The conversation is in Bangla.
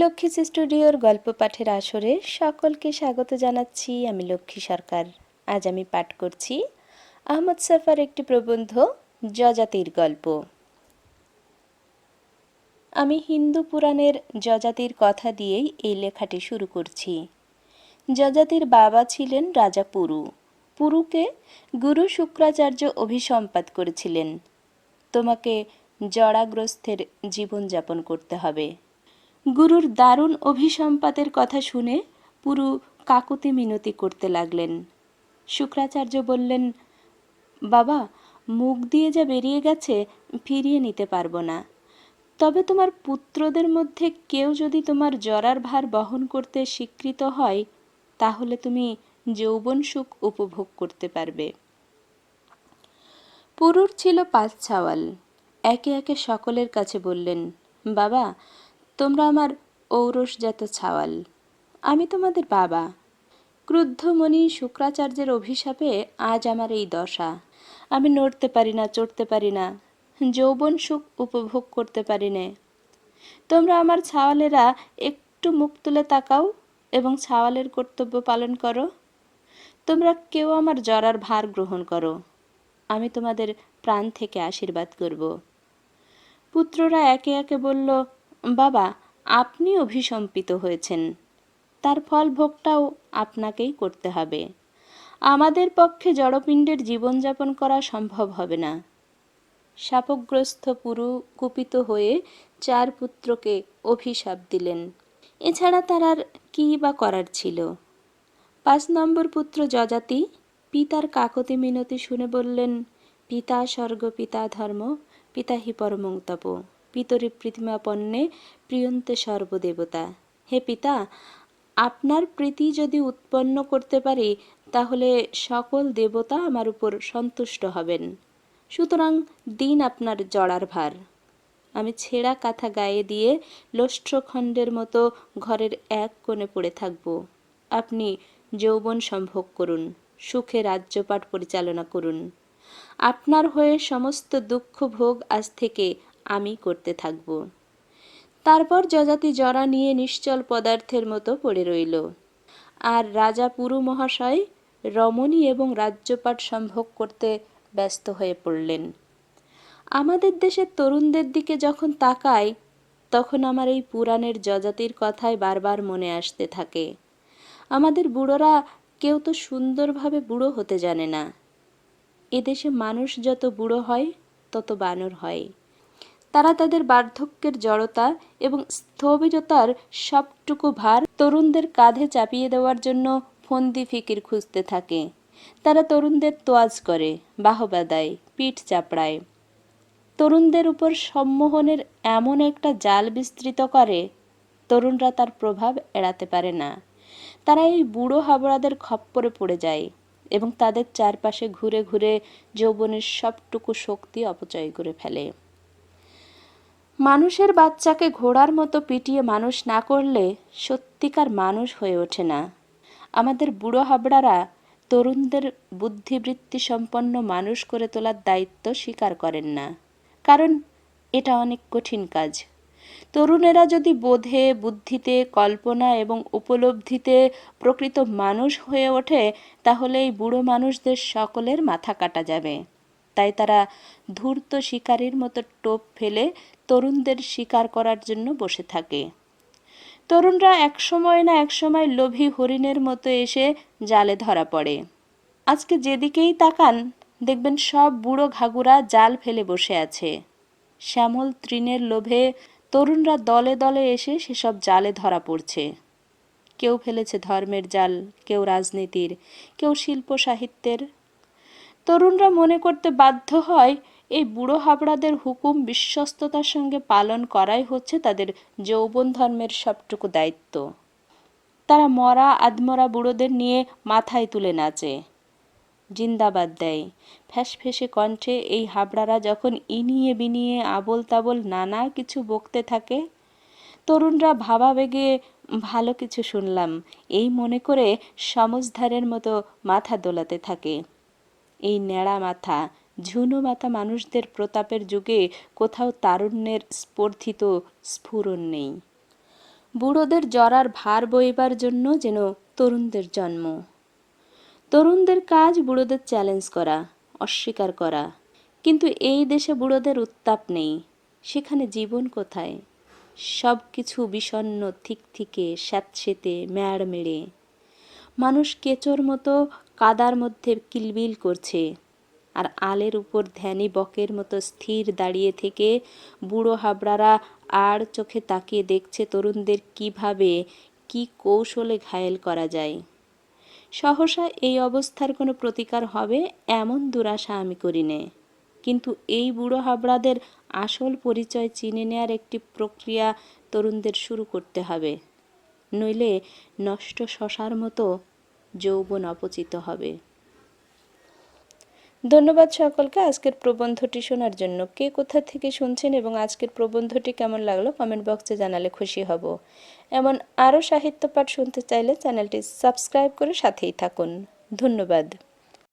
লক্ষ্মী স্টুডিওর গল্প পাঠের আসরে সকলকে স্বাগত জানাচ্ছি আমি লক্ষ্মী সরকার। আজ আমি পাঠ করছি আহমদ সাফার একটি প্রবন্ধ, যজাতির গল্প। আমি হিন্দু পুরাণের যজাতির কথা দিয়েই এই লেখাটি শুরু করছি। যজাতির বাবা ছিলেন রাজা পুরু। পুরুকে গুরু শুক্রাচার্য অভিসম্পাত করেছিলেন। তোমাকে জড়াগ্রস্থের জীবনযাপন করতে হবে। গুরুর দারুণ অভিসম্পাতের কথা শুনে পুরু কাকুতি মিনতি করতে লাগলেন। শুক্রাচার্য বললেন, বাবা, মুখ দিয়ে যা বেরিয়ে গেছে, ফিরিয়ে নিতে পারব না। তবে তোমার পুত্রদের মধ্যে কেউ যদি তোমার জরার ভার বহন করতে স্বীকৃত হয়, তাহলে তুমি যৌবন সুখ উপভোগ করতে পারবে। পুরুর ছিল পাঁচ ছাওয়াল। একে একে সকলের কাছে বললেন, বাবা তোমরা আমার ঔরসজাত ছাওয়াল, আমি তোমাদের বাবা। ক্রুদ্ধমণি শুক্রাচার্যের অভিশাপে আজ আমার এই দশা। আমি নড়তে পারি না, চড়তে পারি না, যৌবন সুখ উপভোগ করতে পারি না। তোমরা আমার ছাওয়ালেরা একটু মুখ তুলে তাকাও এবং ছাওয়ালের কর্তব্য পালন করো। তোমরা কেউ আমার জরার ভার গ্রহণ করো। আমি তোমাদের প্রাণ থেকে আশীর্বাদ করব। পুত্ররা একে একে বলল বাবা, আপনি অভিসম্পিত হয়েছেন। তার ফল ভোগটাও আপনাকেই করতে হবে। আমাদের পক্ষে জড়পিণ্ডের জীবনযাপন করা সম্ভব হবে না। শাপগ্রস্ত পুরু কুপিত হয়ে চার পুত্রকে অভিশাপ দিলেন। এছাড়া তার আর কী বা করার ছিল? পাঁচ নম্বর পুত্র যজাতি পিতার কাকতি মিনতি শুনে বললেন, পিতা স্বর্গ, পিতা ধর্ম, পিতা হি পরমং তপ। পিতরি পৃথিমাপন্নে প্রিয়ন্তে সর্বদেবতা। হে পিতা, আপনার প্রীতি যদি উৎপন্ন করতে পারি, তাহলে সকল দেবতা আমার উপর সন্তুষ্ট হবেন। সুতরাং দিন আপনার জড়ার ভার। আমি ছেঁড়া কাঁথা গায়ে দিয়ে লোষ্ঠখণ্ডের মতো ঘরের এক কোণে পড়ে থাকব। আপনি যৌবন সম্ভোগ করুন, সুখে রাজ্যপাট পরিচালনা করুন। আপনার হয়ে সমস্ত দুঃখ ভোগ আজ থেকে আমি করতে থাকব। তারপর যজাতি জরা নিয়ে নিশ্চল পদার্থের মতো পড়ে রইল। আর রাজা পুরু মহাশয় রমণী এবং রাজ্যপাট সম্ভোগ করতে ব্যস্ত হয়ে পড়লেন। আমাদের দেশের তরুণদের দিকে যখন তাকাই, তখন আমার এই পুরাণের যজাতির কথাই বারবার মনে আসতে থাকে। আমাদের বুড়োরা কেউ তো সুন্দরভাবে বুড়ো হতে জানে না। এদেশে মানুষ যত বুড়ো হয়, তত বানর হয়। তারা তাদের বার্ধক্যের জড়তা এবং স্থবিরতার সবটুকু ভার তরুণদের কাঁধে চাপিয়ে দেওয়ার জন্য ফন্দি ফিকির খুঁজতে থাকে। তারা তরুণদের তোয়াজ করে, বাহবা দেয়, পিঠ চাপড়ায়। তরুণদের উপর সম্মোহনের এমন একটা জাল বিস্তৃত করে, তরুণরা তার প্রভাব এড়াতে পারে না। তারা এই বুড়ো হাবড়াদের খপ্পরে পড়ে যায় এবং তাদের চারপাশে ঘুরে ঘুরে যৌবনের সবটুকু শক্তি অপচয় করে ফেলে। মানুষের বাচ্চাকে ঘোড়ার মতো পিটিয়ে মানুষ না করলে সত্যিকার মানুষ হয়ে ওঠে না। আমাদের বুড়ো হাবড়ারা তরুণদের বুদ্ধিবৃত্তি সম্পন্ন মানুষ করে তোলার দায়িত্ব স্বীকার করেন না, কারণ এটা অনেক কঠিন কাজ। তরুণেরা যদি বোধে, বুদ্ধিতে, কল্পনা এবং উপলব্ধিতে প্রকৃত মানুষ হয়ে ওঠে, তাহলে এই বুড়ো মানুষদের সকলের মাথা কাটা যাবে। তাই তারা ধূর্ত শিকারীর মতো টোপ ফেলে তরুণদের শিকার করার জন্য বসে থাকে। তরুণরা একসময় না একসময় লোভী হরিণের মতো এসে জালে ধরা পড়ে। আজকে যেদিকেই তাকান, দেখবেন সব বুড়ো ঘাগুরা জাল ফেলে বসে আছে। শ্যামল তৃণের লোভে তরুণরা দলে দলে এসে সেসব জালে ধরা পড়ছে। কেউ ফেলেছে ধর্মের জাল, কেউ রাজনীতির, কেউ শিল্প সাহিত্যের তরুণরা মনে করতে বাধ্য হয়, এই বুড়ো হাবড়াদের হুকুম বিশ্বস্ততার সঙ্গে পালন করাই হচ্ছে তাদের যৌবন ধর্মের সবটুকু দায়িত্ব। তারা মরা আদমরা বুড়োদের নিয়ে মাথায় তুলে নাচে। জিন্দাবাদ দেয়। ফ্যাসফেসে কণ্ঠে এই হাবড়ারা যখন ইনিয়ে বিনিয়ে আবল তাবল নানা কিছু বকতে থাকে, তরুণরা ভাবাবেগে, ভালো কিছু শুনলাম। এই মনে করে সমজধারের মতো মাথা দোলাতে থাকে। এই ন্যাড়া মাথা। ঝুনো মাথা মানুষদের প্রতাপের যুগে কোথাও তারুণ্যের স্পর্ধিত স্ফুরণ নেই। বুড়োদের জরার ভার বইবার জন্য যেন তরুণদের জন্ম। তরুণদের কাজ বুড়োদের চ্যালেঞ্জ করা, অস্বীকার করা। কিন্তু এই দেশে বুড়োদের উত্তাপ নেই। সেখানে জীবন কোথায়? সব কিছু বিষণ্ন, থিকথিকে, স্যাঁতসেতে ম্যাড় মেড়ে মানুষ কেচোর মতো কাদার মধ্যে কিলবিল করছে। আর আলের উপর ধ্যানী বকের মতো স্থির দাঁড়িয়ে থেকে বুড়ো হাবড়ারা আর চোখে তাকিয়ে দেখছে তরুণদের কীভাবে, কি কৌশলে ঘায়েল করা যায়। সহসা এই অবস্থার কোনো প্রতিকার হবে এমন দুরাশা আমি করি নে কিন্তু এই বুড়ো হাবড়াদের আসল পরিচয় চিনে নেয়ার একটি প্রক্রিয়া তরুণদের শুরু করতে হবে। নইলে নষ্ট শশার মতো যৌবন অপচিত হবে। ধন্যবাদ সকলকে আজকের প্রবন্ধটি শোনার জন্য। কে কোথা থেকে শুনছেন এবং আজকের প্রবন্ধটি কেমন লাগল কমেন্ট বক্সে জানালে খুশি হব। এমন আরও সাহিত্য পাঠ শুনতে চাইলে চ্যানেলটি সাবস্ক্রাইব করে সাথেই থাকুন। ধন্যবাদ।